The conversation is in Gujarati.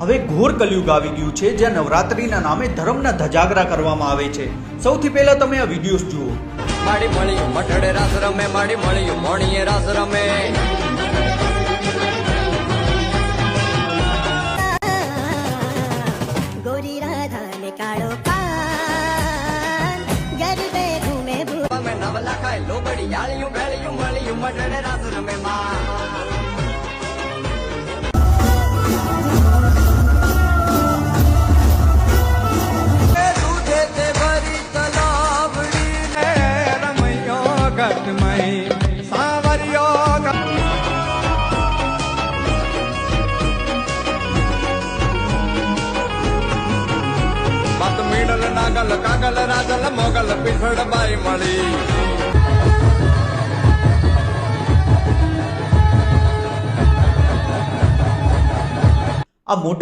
હવે ઘોર કલયુગ આવી ગયું છે જ્યાં નવરાત્રીના નામે ધર્મના ધજાગરા કરવામાં આવે છે. સૌથી પહેલા તમે આ વિડીયોઝ જુઓ. માડી મળ્યું મઠડે રાસ રમે માડી મળ્યું મોણીએ રાસ રમે. ગોરી રાધા ને કાળો કાન ગરબે ઘૂમે ભૂ નવલા ખાય લોબડી યાળિયું ભેળિયું મળ્યું મઠડે રાસ રમે માં. રમૈયો ગતમય સાવરિયો મત મીડલ નાગલ કાગલ રાજલ મોગલ પીઠળ બાઈ મળી આ મોટા